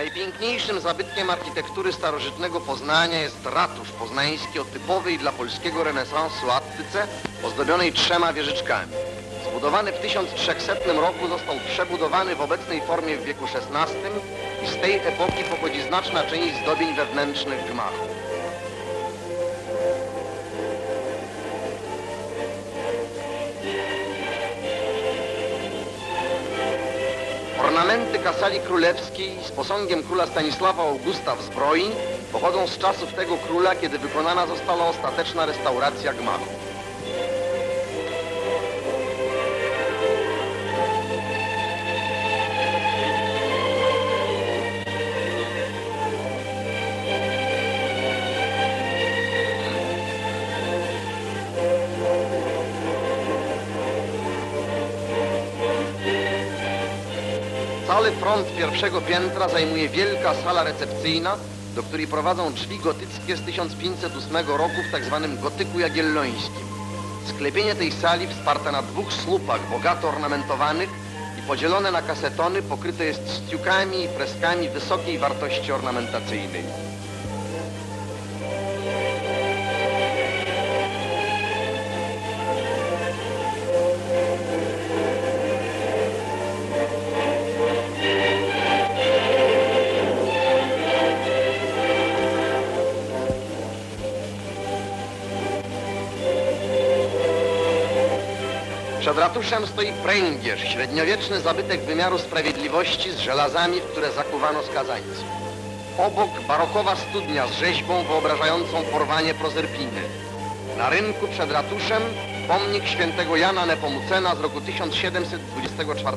Najpiękniejszym zabytkiem architektury starożytnego Poznania jest ratusz poznański o typowej dla polskiego renesansu attyce ozdobionej trzema wieżyczkami. Zbudowany w 1300 roku został przebudowany w obecnej formie w wieku XVI i z tej epoki pochodzi znaczna część zdobień wewnętrznych gmachu. Ornamenty kasali królewskiej z posągiem króla Stanisława Augusta w zbroi pochodzą z czasów tego króla, kiedy wykonana została ostateczna restauracja gmachu. Cały front pierwszego piętra zajmuje wielka sala recepcyjna, do której prowadzą drzwi gotyckie z 1508 roku w tzw. gotyku jagiellońskim. Sklepienie tej sali wsparte na dwóch słupach bogato ornamentowanych i podzielone na kasetony pokryte jest stiukami i freskami wysokiej wartości ornamentacyjnej. Przed ratuszem stoi pręgierz, średniowieczny zabytek wymiaru sprawiedliwości z żelazami, w które zakuwano skazańców. Obok barokowa studnia z rzeźbą wyobrażającą porwanie Prozerpiny. Na rynku przed ratuszem pomnik świętego Jana Nepomucena z roku 1724.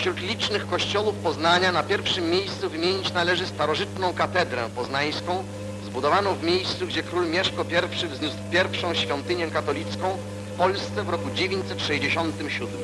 Spośród licznych kościołów Poznania na pierwszym miejscu wymienić należy starożytną katedrę poznańską, zbudowaną w miejscu, gdzie król Mieszko I wzniósł pierwszą świątynię katolicką w Polsce w roku 967.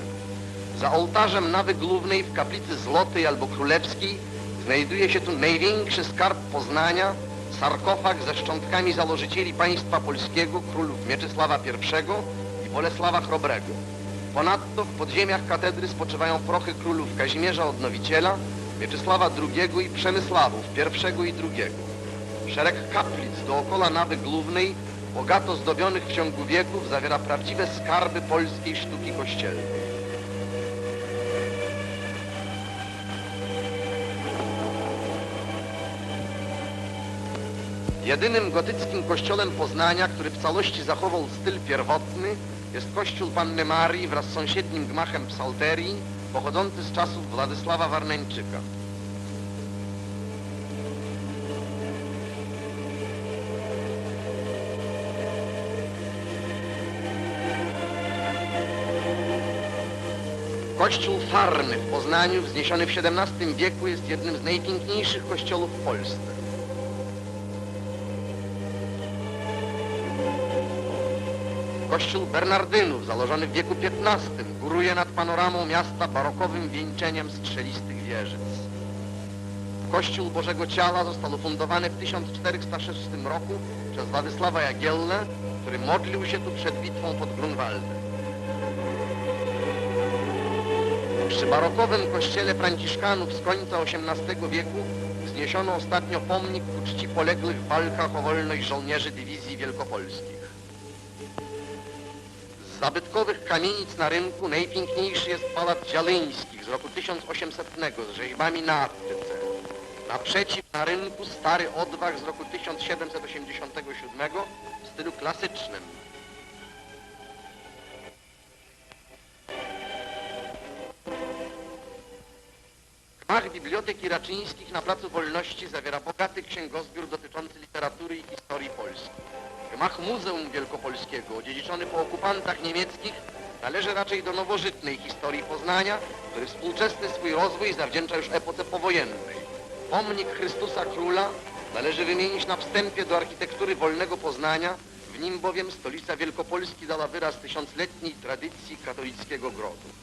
Za ołtarzem nawy głównej w kaplicy Złotej albo Królewskiej znajduje się tu największy skarb Poznania, sarkofag ze szczątkami założycieli państwa polskiego, królów Mieczysława I i Bolesława Chrobrego. Ponadto w podziemiach katedry spoczywają prochy królów Kazimierza Odnowiciela, Mieczysława II i Przemysławów I i II. Szereg kaplic dookoła nawy głównej, bogato zdobionych w ciągu wieków, zawiera prawdziwe skarby polskiej sztuki kościelnej. Jedynym gotyckim kościołem Poznania, który w całości zachował styl pierwotny, jest kościół Panny Marii wraz z sąsiednim gmachem psalterii, pochodzący z czasów Władysława Warneńczyka. Kościół Farny w Poznaniu, wzniesiony w XVII wieku, jest jednym z najpiękniejszych kościołów w Polsce. Kościół Bernardynów, założony w wieku XV, góruje nad panoramą miasta barokowym wieńczeniem strzelistych wieżyc. Kościół Bożego Ciała został ufundowany w 1406 roku przez Władysława Jagiellę, który modlił się tu przed bitwą pod Grunwaldem. Przy barokowym kościele franciszkanów z końca XVIII wieku wzniesiono ostatnio pomnik ku czci poległych w walkach o wolność żołnierzy dywizji wielkopolskich. Zabytkowych kamienic na rynku najpiękniejszy jest Pałac Dzialeńskich z roku 1800 z rzeźbami na Attyce. Naprzeciw na rynku stary odwach z roku 1787 w stylu klasycznym. Gmach Biblioteki Raczyńskich na Placu Wolności zawiera bogaty księgozbiór dotyczący literatury i historii Polski. Gmach Muzeum Wielkopolskiego, odziedziczony po okupantach niemieckich, należy raczej do nowożytnej historii Poznania, który współczesny swój rozwój zawdzięcza już epoce powojennej. Pomnik Chrystusa Króla należy wymienić na wstępie do architektury wolnego Poznania, w nim bowiem stolica Wielkopolski dała wyraz tysiącletniej tradycji katolickiego grodu.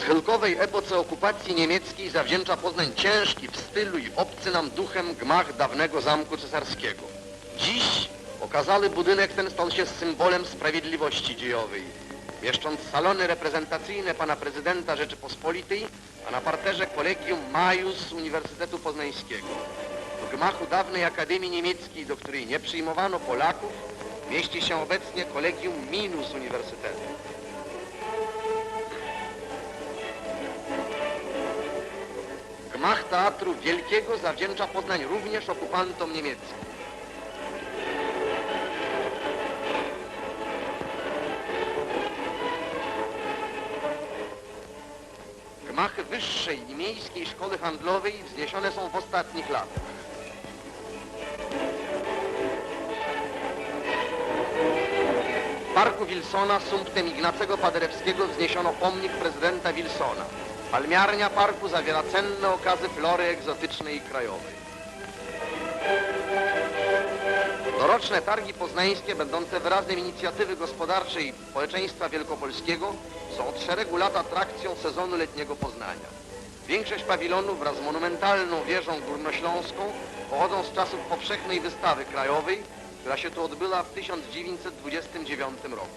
Schyłkowej epoce okupacji niemieckiej zawdzięcza Poznań ciężki w stylu i obcy nam duchem gmach dawnego Zamku Cesarskiego. Dziś okazały budynek ten stał się symbolem sprawiedliwości dziejowej, mieszcząc salony reprezentacyjne pana prezydenta Rzeczypospolitej, a na parterze Kolegium Majus Uniwersytetu Poznańskiego. W gmachu dawnej Akademii Niemieckiej, do której nie przyjmowano Polaków, mieści się obecnie Kolegium Minus Uniwersytetu. Gmach Teatru Wielkiego zawdzięcza Poznań również okupantom niemieckim. Gmachy Wyższej i Miejskiej Szkoły Handlowej wzniesione są w ostatnich latach. W parku Wilsona sumptem Ignacego Paderewskiego wzniesiono pomnik prezydenta Wilsona. Palmiarnia parku zawiera cenne okazy flory egzotycznej i krajowej. Doroczne targi poznańskie, będące wyrazem inicjatywy gospodarczej społeczeństwa wielkopolskiego, są od szeregu lat atrakcją sezonu letniego Poznania. Większość pawilonów wraz z monumentalną wieżą górnośląską pochodzą z czasów powszechnej wystawy krajowej, która się tu odbyła w 1929 roku.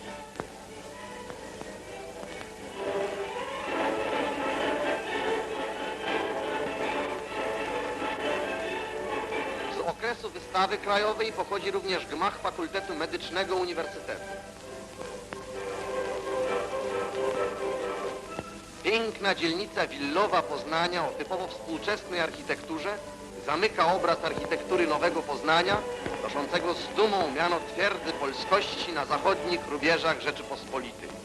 Wystawy krajowej pochodzi również gmach Fakultetu Medycznego Uniwersytetu. Piękna dzielnica willowa Poznania o typowo współczesnej architekturze zamyka obraz architektury Nowego Poznania, noszącego z dumą miano twierdzy polskości na zachodnich rubieżach Rzeczypospolitej.